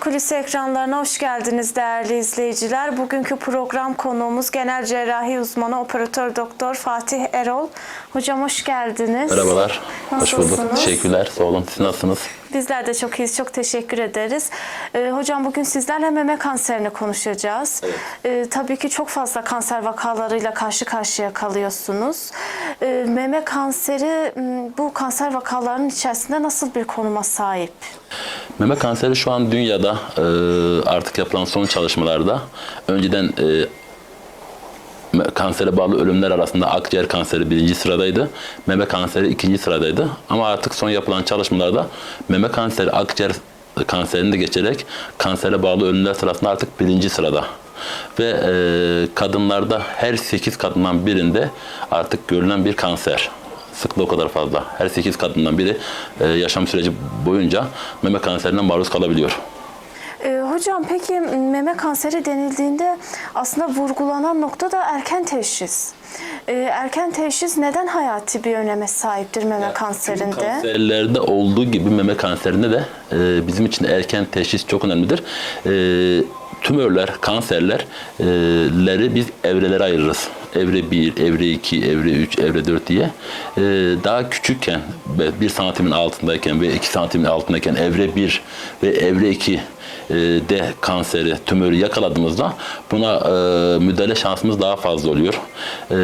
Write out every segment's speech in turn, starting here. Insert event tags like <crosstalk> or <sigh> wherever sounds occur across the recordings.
Kulisi ekranlarına hoş geldiniz değerli izleyiciler. Bugünkü program konuğumuz genel cerrahi uzmanı operatör doktor Fatih Erol. Hocam hoş geldiniz. Merhabalar. Hoş bulduk. Nasılsınız? Teşekkürler. Sağ olun. Siz nasılsınız? Bizler de çok iyiyiz. Çok teşekkür ederiz. Ee, hocam bugün sizlerle meme kanserini konuşacağız. Ee, tabii ki çok fazla kanser vakalarıyla karşı karşıya kalıyorsunuz. Ee, meme kanseri bu kanser vakalarının içerisinde nasıl bir konuma sahip? Meme kanseri şu an dünyada e, artık yapılan son çalışmalarda önceden e, kansere bağlı ölümler arasında akciğer kanseri birinci sıradaydı. Meme kanseri ikinci sıradaydı. Ama artık son yapılan çalışmalarda meme kanseri akciğer kanserini de geçerek kansere bağlı ölümler sırasında artık birinci sırada. Ve e, kadınlarda her 8 kadından birinde artık görülen bir kanser. Sıklığı o kadar fazla. Her 8 kadından biri e, yaşam süreci boyunca meme kanserine maruz kalabiliyor. Hocam peki meme kanseri denildiğinde aslında vurgulanan nokta da erken teşhis. Ee, erken teşhis neden hayati bir öneme sahiptir meme Tüm kanserinde? kanserlerde olduğu gibi meme kanserinde de e, bizim için erken teşhis çok önemlidir. E, tümörler, kanserlerleri biz evrelere ayırırız. Evre 1, evre 2, evre 3, evre 4 diye. E, daha küçükken, 1 santimin altındayken ve 2 santimin altındayken evre 1 ve evre 2 e, de kanseri, tümörü yakaladığımızda buna e, müdahale şansımız daha fazla oluyor. E,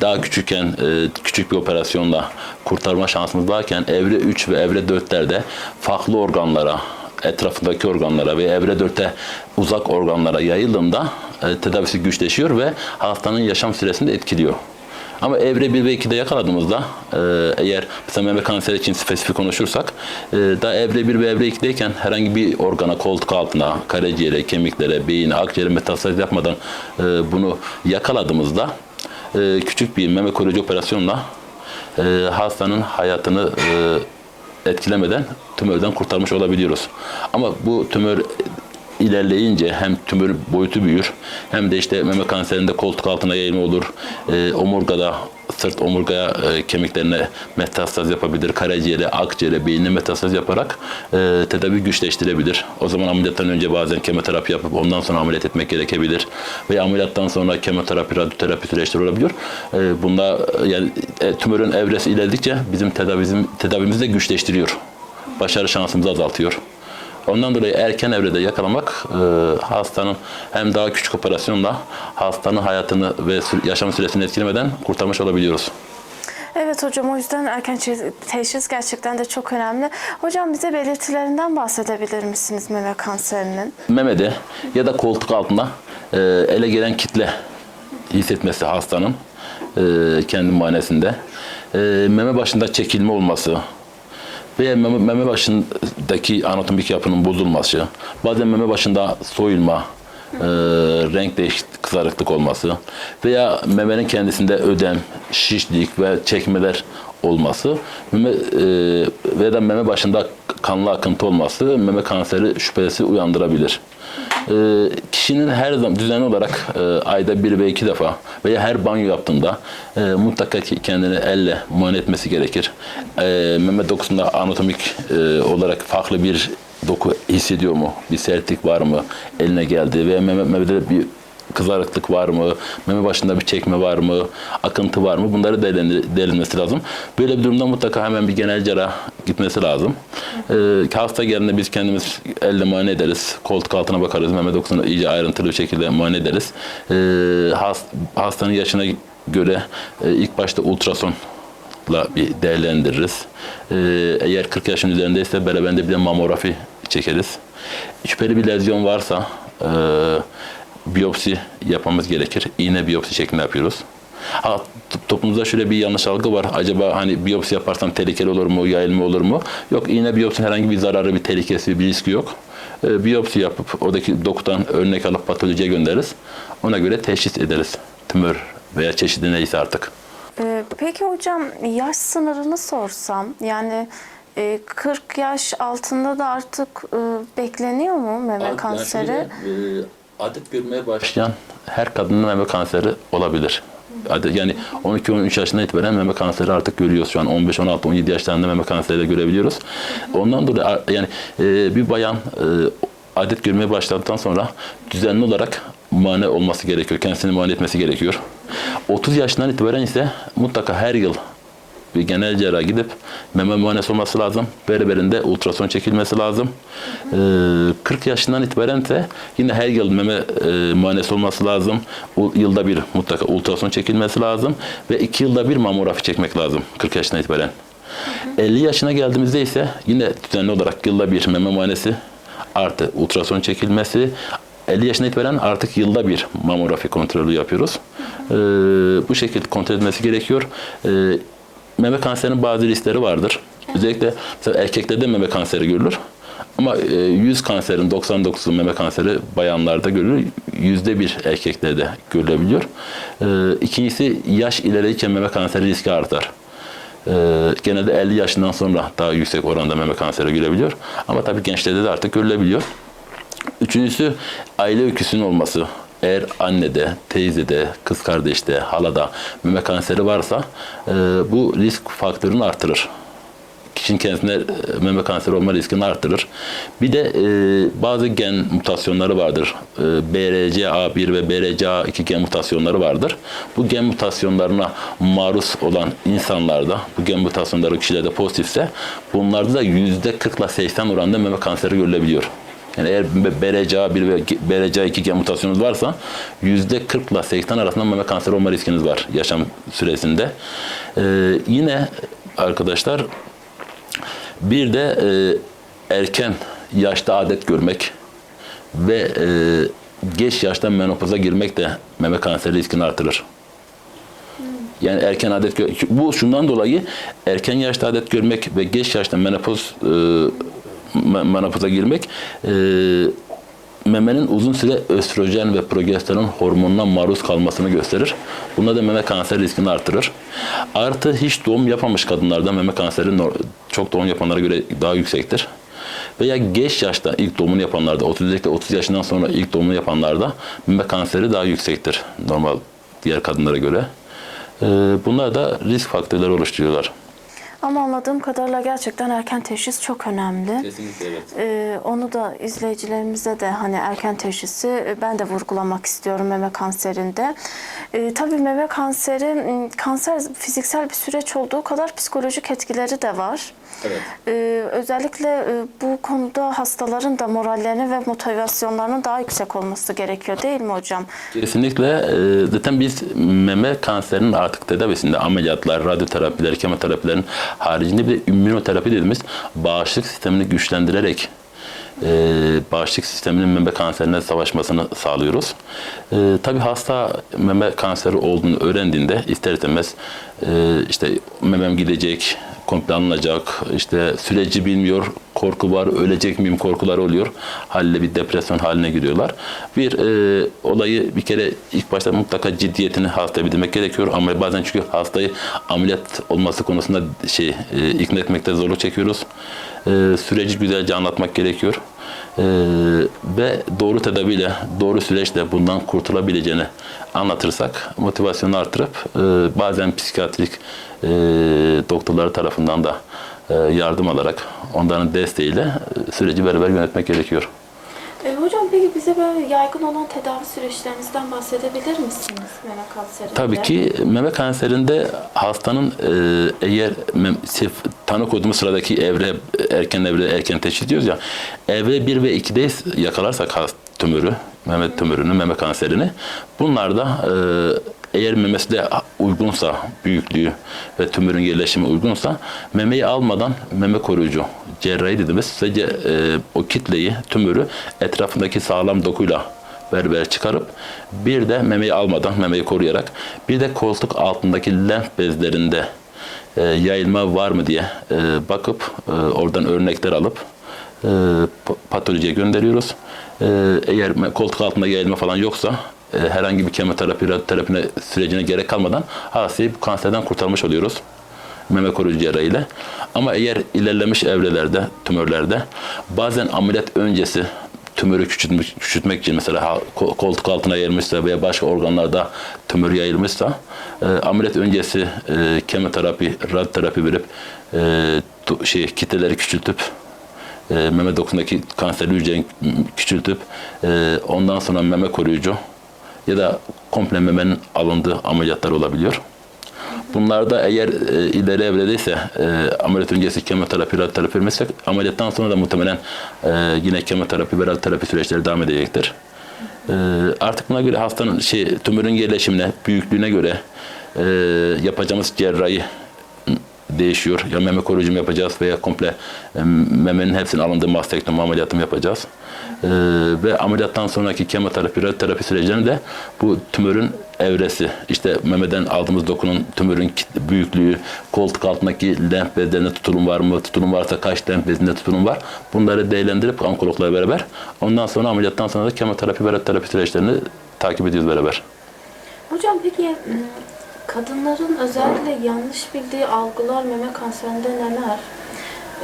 daha küçükken e, küçük bir operasyonla kurtarma şansımız varken evre 3 ve evre 4'lerde farklı organlara, etrafındaki organlara ve evre 4'te uzak organlara yayıldığında e, tedavisi güçleşiyor ve hastanın yaşam süresini de etkiliyor. Ama evre 1 ve 2'de yakaladığımızda e, eğer mesela meme kanseri için spesifik konuşursak e, daha evre 1 ve evre 2'deyken herhangi bir organa, koltuk altına, karaciğere, kemiklere, beyine, akciğere metastaz yapmadan e, bunu yakaladığımızda e, küçük bir meme koruyucu operasyonla e, hastanın hayatını e, etkilemeden tümörden kurtarmış olabiliyoruz. Ama bu tümör ilerleyince hem tümör boyutu büyür hem de işte meme kanserinde koltuk altına yayılma olur. E, omurgada sırt omurgaya e, kemiklerine metastaz yapabilir. Karaciğere, akciğere, beynine metastaz yaparak e, tedavi güçleştirebilir. O zaman ameliyattan önce bazen kemoterapi yapıp ondan sonra ameliyat etmek gerekebilir. Ve ameliyattan sonra kemoterapi, radyoterapi süreçleri olabiliyor. E, bunda e, yani e, tümörün evresi ilerledikçe bizim tedavimiz, tedavimizi de güçleştiriyor. Başarı şansımızı azaltıyor. Ondan dolayı erken evrede yakalamak e, hastanın hem daha küçük operasyonla hastanın hayatını ve yaşam süresini etkilemeden kurtarmış olabiliyoruz. Evet hocam o yüzden erken teşhis gerçekten de çok önemli. Hocam bize belirtilerinden bahsedebilir misiniz meme kanserinin? Memede ya da koltuk altında e, ele gelen kitle hissetmesi hastanın e, kendi muayenesinde. E, meme başında çekilme olması veya meme, meme başındaki anatomik yapının bozulması, bazen meme başında soyulma, e, renk değişiklik, kızarıklık olması veya memenin kendisinde ödem, şişlik ve çekmeler olması meme, e, veya meme başında kanlı akıntı olması meme kanseri şüphesi uyandırabilir. E, kişinin her zaman düzenli olarak e, ayda bir ve iki defa veya her banyo yaptığında e, mutlaka kendini elle muayene etmesi gerekir. E, meme dokusunda anatomik e, olarak farklı bir doku hissediyor mu? Bir sertlik var mı? Eline geldi veya meme, memede bir kızarıklık var mı? Meme başında bir çekme var mı? Akıntı var mı? Bunları değerlendir- değerlendirmesi lazım. Böyle bir durumda mutlaka hemen bir genel cerrah gitmesi lazım. Ee, hasta geldiğinde biz kendimiz elle muayene ederiz. Koltuk altına bakarız. Meme dokusunu iyice ayrıntılı bir şekilde muayene ederiz. Ee, hast- hastanın yaşına göre e, ilk başta ultrason bir değerlendiririz. Ee, eğer 40 yaşın üzerindeyse beraberinde bir de mamografi çekeriz. Şüpheli bir lezyon varsa e, biyopsi yapmamız gerekir. İğne biyopsi şeklinde yapıyoruz. Ha, t- toplumumuzda şöyle bir yanlış algı var. Acaba hani biyopsi yaparsam tehlikeli olur mu, yayılma olur mu? Yok iğne biyopsinin herhangi bir zararı, bir tehlikesi, bir riski yok. E, biyopsi yapıp oradaki dokudan örnek alıp patolojiye göndeririz. Ona göre teşhis ederiz. Tümör veya çeşidi neyse artık. Ee, peki hocam yaş sınırını sorsam yani e, 40 yaş altında da artık e, bekleniyor mu meme kanseri? Adet görmeye başlayan her kadının meme kanseri olabilir. Yani 12-13 yaşından itibaren meme kanseri artık görüyoruz. Şu an 15, 16, 17 yaşlarında meme kanseri de görebiliyoruz. Ondan dolayı yani e, bir bayan e, adet görmeye başladıktan sonra düzenli olarak muayene olması gerekiyor. Kendisini muayene etmesi gerekiyor. 30 yaşından itibaren ise mutlaka her yıl bir genel cerrah gidip meme muayenesi olması lazım. Beraberinde ultrason çekilmesi lazım. Ee, 40 yaşından itibaren ise yine her yıl meme e, muayenesi olması lazım. U- yılda bir mutlaka ultrason çekilmesi lazım. Ve 2 yılda bir mamografi çekmek lazım 40 yaşından itibaren. 50 yaşına geldiğimizde ise yine düzenli olarak yılda bir meme muayenesi artı ultrason çekilmesi 50 yaşına itibaren artık yılda bir mamografi kontrolü yapıyoruz. Ee, bu şekilde kontrol edilmesi gerekiyor. Ee, meme kanserinin bazı riskleri vardır. Özellikle mesela erkeklerde meme kanseri görülür. Ama e, yüz kanserin 99'u meme kanseri bayanlarda görülür. Yüzde bir erkeklerde görülebiliyor. Ee, ikincisi yaş ilerledikçe meme kanseri riski artar. Ee, genelde 50 yaşından sonra daha yüksek oranda meme kanseri görebiliyor. Ama tabii gençlerde de artık görülebiliyor. Üçüncüsü aile öyküsünün olması. Eğer annede, teyzede, kız kardeşte, halada meme kanseri varsa e, bu risk faktörünü artırır. Kişinin kendisine e, meme kanseri olma riskini artırır. Bir de e, bazı gen mutasyonları vardır. E, BRCA1 ve BRCA2 gen mutasyonları vardır. Bu gen mutasyonlarına maruz olan insanlarda, bu gen mutasyonları kişilerde pozitifse bunlarda da %40 ile 80 oranında meme kanseri görülebiliyor. Yani eğer BRCA1 ve BRCA2 gen mutasyonunuz varsa %40 ile 80 arasında meme kanseri olma riskiniz var yaşam süresinde. Ee, yine arkadaşlar bir de e, erken yaşta adet görmek ve e, geç yaşta menopoza girmek de meme kanseri riskini artırır. Yani erken adet bu şundan dolayı erken yaşta adet görmek ve geç yaşta menopoz e, me- menopoza girmek e, memenin uzun süre östrojen ve progesteron hormonuna maruz kalmasını gösterir. Bunda da meme kanseri riskini artırır. Artı hiç doğum yapmamış kadınlarda meme kanseri çok doğum yapanlara göre daha yüksektir. Veya geç yaşta ilk doğumunu yapanlarda, 30 özellikle 30 yaşından sonra ilk doğumunu yapanlarda meme kanseri daha yüksektir normal diğer kadınlara göre. Ee, Bunlar da risk faktörleri oluşturuyorlar. Ama anladığım kadarıyla gerçekten erken teşhis çok önemli. Kesinlikle evet. Ee, onu da izleyicilerimize de hani erken teşhisi e, ben de vurgulamak istiyorum meme kanserinde. Ee, tabii meme kanseri kanser fiziksel bir süreç olduğu kadar psikolojik etkileri de var. Evet. Ee, özellikle e, bu konuda hastaların da morallerinin ve motivasyonlarının daha yüksek olması gerekiyor değil mi hocam? Kesinlikle. e, Zaten biz meme kanserinin artık tedavisinde ameliyatlar, radyoterapiler, kemoterapilerin haricinde bir de immünoterapi dediğimiz bağışıklık sistemini güçlendirerek e, bağışıklık sisteminin meme kanserine savaşmasını sağlıyoruz. E, tabii hasta meme kanseri olduğunu öğrendiğinde ister istemez e, işte memem gidecek, komple alınacak, işte süreci bilmiyor, korku var, ölecek miyim korkuları oluyor. Haliyle bir depresyon haline giriyorlar. Bir e, olayı bir kere ilk başta mutlaka ciddiyetini hastaya bildirmek gerekiyor ama bazen çünkü hastayı ameliyat olması konusunda şey e, ikna etmekte zorluk çekiyoruz. E, süreci güzelce anlatmak gerekiyor. E, ve doğru tedaviyle, doğru süreçle bundan kurtulabileceğini anlatırsak motivasyonu artırıp e, bazen psikiyatrik e, doktorları tarafından da yardım alarak onların desteğiyle e, süreci beraber yönetmek gerekiyor. E, hocam peki bize böyle yaygın olan tedavi süreçlerinizden bahsedebilir misiniz meme kanserinde? Tabii ki meme kanserinde hastanın e, eğer tanı koyduğumuz sıradaki evre, erken evre, erken teşhis diyoruz ya, evre 1 ve 2'de yakalarsak hast tümörü, meme tümörünü, meme kanserini, bunlar da e, eğer memesi de uygunsa, büyüklüğü ve tümörün yerleşimi uygunsa, memeyi almadan meme koruyucu, cerrahi dediğimiz sadece e, o kitleyi, tümörü etrafındaki sağlam dokuyla berber çıkarıp bir de memeyi almadan memeyi koruyarak bir de koltuk altındaki lenf bezlerinde e, yayılma var mı diye e, bakıp e, oradan örnekler alıp e, pa- patolojiye gönderiyoruz. E, eğer koltuk altında yayılma falan yoksa e, herhangi bir kemoterapi, radyoterapine sürecine gerek kalmadan hastayı bu kanserden kurtarmış oluyoruz meme koruyucu cerrahiyle. Ama eğer ilerlemiş evrelerde, tümörlerde bazen ameliyat öncesi tümörü küçültmek, küçültmek için mesela koltuk altına yayılmışsa veya başka organlarda tümör yayılmışsa e, ameliyat öncesi e, kemoterapi, radyoterapi verip e, tu- şey kitleleri küçültüp e, meme dokusundaki kanserli hücreyi küçültüp e, ondan sonra meme koruyucu ya da komple memenin alındığı ameliyatlar olabiliyor. Bunlarda eğer e, ileri evredeyse e, ameliyat öncesi kemoterapi, radyoterapi vermezsek ameliyattan sonra da muhtemelen e, yine kemoterapi ve radyoterapi süreçleri devam edecektir. E, artık buna göre hastanın şey tümörün yerleşimine, büyüklüğüne göre e, yapacağımız cerrahi değişiyor. Ya meme koruyucu yapacağız veya komple e, memenin hepsinin alındığı mastektomi ameliyatı yapacağız? E, ve ameliyattan sonraki kemoterapi, radyoterapi süreçlerinde bu tümörün evresi, işte memeden aldığımız dokunun tümörün büyüklüğü, koltuk altındaki lenf bezlerinde tutulum var mı, tutulum varsa kaç lenf bezinde tutulum var? Bunları değerlendirip onkologla beraber ondan sonra ameliyattan sonra da kemoterapi ve radyoterapi süreçlerini takip ediyoruz beraber. Hocam peki kadınların özellikle yanlış bildiği algılar meme kanserinde neler?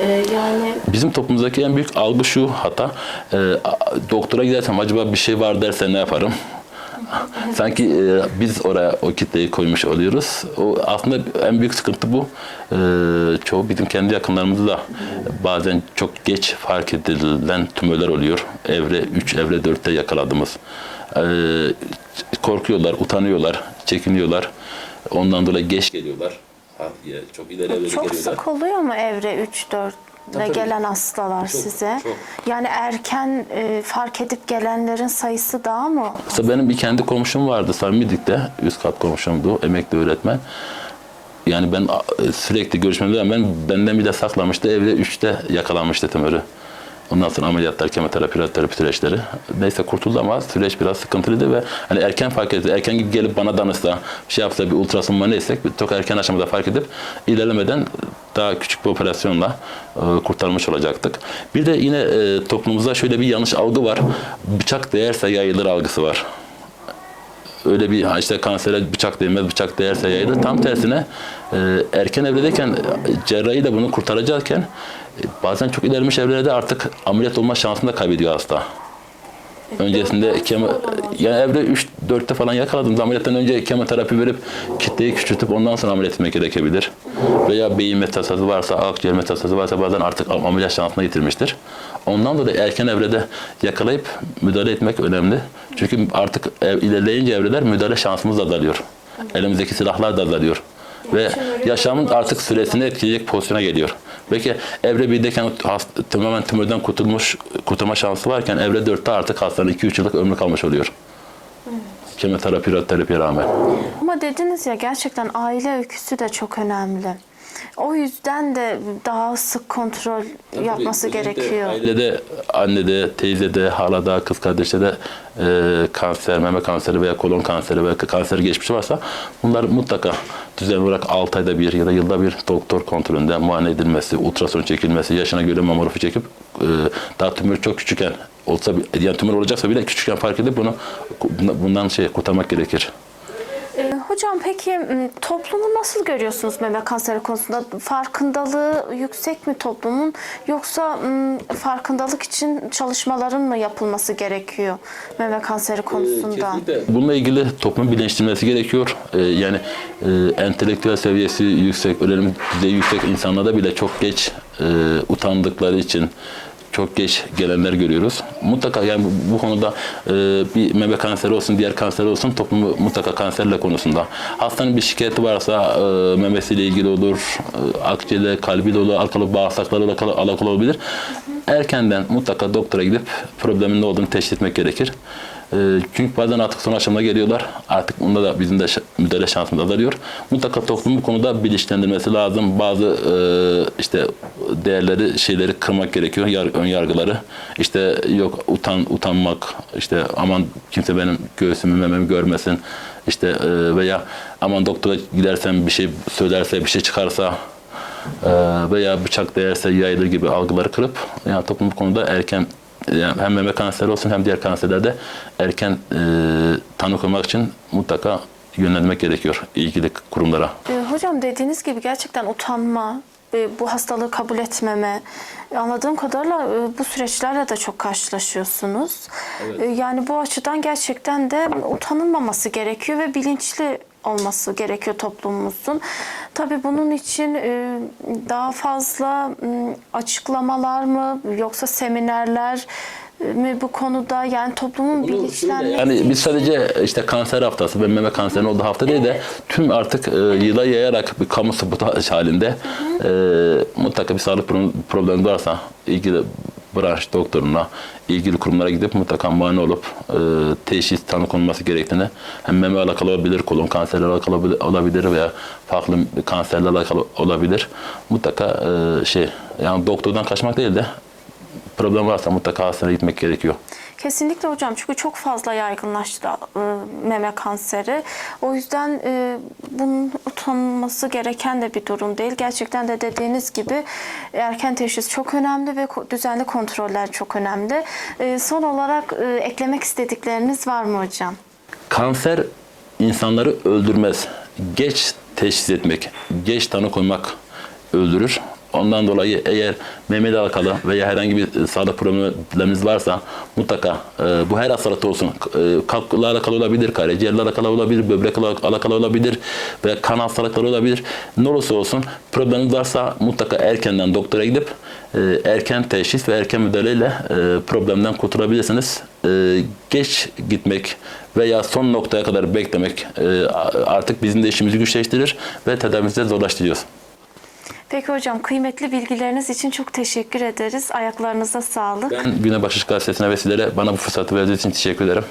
Ee, yani Bizim toplumumuzdaki en büyük algı şu hata. e, doktora gidersem acaba bir şey var derse ne yaparım? <laughs> Sanki e, biz oraya o kitleyi koymuş oluyoruz. O aslında en büyük sıkıntı bu. E, çoğu bizim kendi yakınlarımızda da bazen çok geç fark edilen tümörler oluyor. Evre 3, evre 4'te yakaladığımız. E, korkuyorlar, utanıyorlar, çekiniyorlar. Ondan dolayı geç geliyorlar. Ha, ya, Çok ileri evrede çok geliyorlar. sık oluyor mu evre 3 4 ile Tabii. gelen hastalar Çok, size? çok. Yani erken e, fark edip gelenlerin sayısı daha mı? Mesela benim bir kendi komşum vardı Sarmidik'te. Üst kat komşumdu. Emekli öğretmen. Yani ben sürekli görüşmemde rağmen benden bile saklamıştı. Evde 3'te yakalanmıştı tümörü. Ondan sonra ameliyatlar, kemoterapi, radyoterapi süreçleri. Neyse kurtuldu ama süreç biraz sıkıntılıydı ve hani erken fark edildi. Erken gibi gelip bana danışsa, şey yapsa, bir ultrason mu neysek çok erken aşamada fark edip ilerlemeden daha küçük bir operasyonla e, kurtarmış olacaktık. Bir de yine e, toplumumuzda şöyle bir yanlış algı var. Bıçak değerse yayılır algısı var öyle bir işte kansere bıçak değmez, bıçak değerse yayılır. Tam tersine e, erken evredeyken cerrahi de bunu kurtaracakken bazen çok ilerlemiş evrede artık ameliyat olma şansını da kaybediyor hasta. Öncesinde kemo, yani evre 3 4'te falan yakaladığımız ameliyattan önce kemoterapi verip kitleyi küçültüp ondan sonra ameliyat etmek gerekebilir. Veya beyin metastazı varsa, akciğer metastazı varsa bazen artık am- ameliyat şansına yitirmiştir. Ondan dolayı erken evrede yakalayıp müdahale etmek önemli. Çünkü artık ev, ilerleyince evreler müdahale şansımız da azalıyor. Elimizdeki silahlar da azalıyor. Ve yaşamın artık süresini etkileyecek pozisyona geliyor. Belki evre 1'deyken hast- tamamen tümörden kurtulmuş, kurtulma şansı varken evre 4'te artık hastanın 2-3 yıllık ömrü kalmış oluyor. Kemoterapi, radyoterapiye rağmen. Ama dediniz ya gerçekten aile öyküsü de çok önemli. O yüzden de daha sık kontrol yapması gerekiyor. Ailede, annede, teyzede, halada, kız kardeşte de e, kanser, meme kanseri veya kolon kanseri veya kanser geçmişi varsa bunlar mutlaka düzenli olarak 6 ayda bir ya da yılda bir doktor kontrolünde muayene edilmesi, ultrason çekilmesi, yaşına göre mamografi çekip e, daha tümör çok küçükken olsa yani tümör olacaksa bile küçükken fark edip bunu bundan şey kurtarmak gerekir. Ee, hocam peki toplumu nasıl görüyorsunuz meme kanseri konusunda? Farkındalığı yüksek mi toplumun yoksa farkındalık için çalışmaların mı yapılması gerekiyor meme kanseri konusunda? Bununla ilgili toplumun bilinçlenmesi gerekiyor. Ee, yani e, entelektüel seviyesi yüksek, öğrenim düzeyi yüksek insanlarda bile çok geç e, utandıkları için çok geç gelenler görüyoruz. Mutlaka yani bu, bu konuda e, bir meme kanseri olsun, diğer kanser olsun toplumu mutlaka kanserle konusunda. Hastanın bir şikayeti varsa e, memesiyle ilgili olur, e, akciğerle, kalbiyle olur, alakalı bağırsaklarla alakalı, olabilir. Erkenden mutlaka doktora gidip problemin ne olduğunu teşhis etmek gerekir. E, çünkü bazen artık son aşamada geliyorlar. Artık bunda da bizim de müdahale şansımız azalıyor. Mutlaka toplumu bu konuda bilinçlendirmesi lazım. Bazı e, işte değerleri, şeyleri kırmak gerekiyor. Yar, ön yargıları. İşte yok utan utanmak, işte aman kimse benim göğsümü, mememi görmesin. İşte e, veya aman doktora gidersem bir şey söylerse, bir şey çıkarsa e, veya bıçak değerse yayılır gibi algıları kırıp yani toplum bu konuda erken yani hem meme kanseri olsun hem diğer kanserlerde erken e, tanı koymak için mutlaka yönlendirmek gerekiyor ilgili kurumlara. Ee, hocam dediğiniz gibi gerçekten utanma e, bu hastalığı kabul etmeme. Anladığım kadarıyla e, bu süreçlerle de çok karşılaşıyorsunuz. E, Yani bu açıdan gerçekten de utanılmaması gerekiyor ve bilinçli olması gerekiyor toplumumuzun. Tabii bunun için e, daha fazla açıklamalar mı yoksa seminerler e, mi bu konuda yani toplumun bilinçlenmesi Yani biz sadece işte kanser haftası ve meme kanserinin olduğu hafta değil de tüm artık e, yıla yayarak bir kamu spotu halinde e, mutlaka bir sağlık pro- problemi varsa ilgili branş doktoruna, ilgili kurumlara gidip mutlaka muayene olup e, teşhis tanı konulması gerektiğini hem meme alakalı olabilir, kolon kanseriyle alakalı olabilir- veya farklı kanserle alakalı olabilir. Mutlaka e, şey yani doktordan kaçmak değil de problem varsa mutlaka hastaneye gitmek gerekiyor. Kesinlikle hocam çünkü çok fazla yaygınlaştı e, meme kanseri. O yüzden e, bunun utanılması gereken de bir durum değil. Gerçekten de dediğiniz gibi erken teşhis çok önemli ve düzenli kontroller çok önemli. E, son olarak e, eklemek istedikleriniz var mı hocam? Kanser insanları öldürmez. Geç teşhis etmek, geç tanı koymak öldürür. Ondan dolayı eğer memeyle alakalı veya herhangi bir e, sağlık probleminiz varsa mutlaka e, bu her hastalıkta olsun. E, kalpla alakalı olabilir, karaciğerle alakalı olabilir, böbrek alakalı olabilir veya kan hastalıkları olabilir. Ne olursa olsun probleminiz varsa mutlaka erkenden doktora gidip e, erken teşhis ve erken müdahaleyle e, problemden kurtulabilirsiniz. E, geç gitmek veya son noktaya kadar beklemek e, artık bizim de işimizi güçleştirir ve tedavimizi zorlaştırıyor. Peki hocam kıymetli bilgileriniz için çok teşekkür ederiz. Ayaklarınıza sağlık. Ben Güne Başış Gazetesi'ne ve sizlere bana bu fırsatı verdiğiniz için teşekkür ederim.